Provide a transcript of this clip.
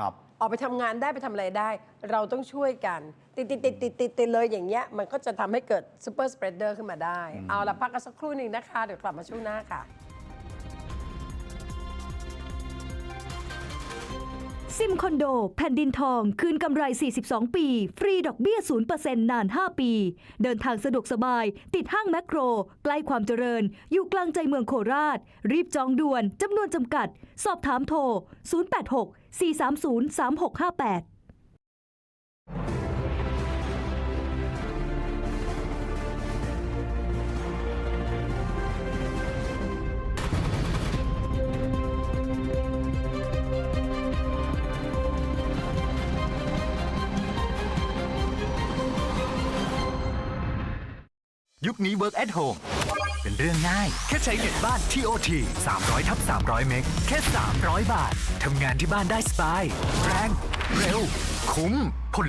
ครับ ออกไปทำงานได้ไปทำอะไรได้ เราต้องช่วยกัน ติดติดติดติดติดติดเลยอย่างเงี้ยมันก็จะทำให้เกิดซูเปอร์สเปรดเดอร์ขึ้นมาได้ เอาละพักกันสักครู่หนึ่งนะคะ เดี๋ยวกลับมาช่วงหน้าค่ะ ซิมคอนโด แผ่นดินทอง คืนกำไร 42 ปี ฟรีดอกเบี้ย 0%นาน 5 ปี เดินทางสะดวกสบาย ติดห้างแมคโคร ใกล้ความเจริญ อยู่กลางใจเมืองโคราช รีบจองด่วนจำนวนจำกัด สอบถามโทร 086 430 3658 ยุคนี้ Work at Home เป็นเรื่องง่าย แค่ใช้เน็ตบ้าน TOT 300ทับ300 เมกแค่ 300 บาท ทำงานที่บ้านได้สบาย แรง เร็ว คุ้มผล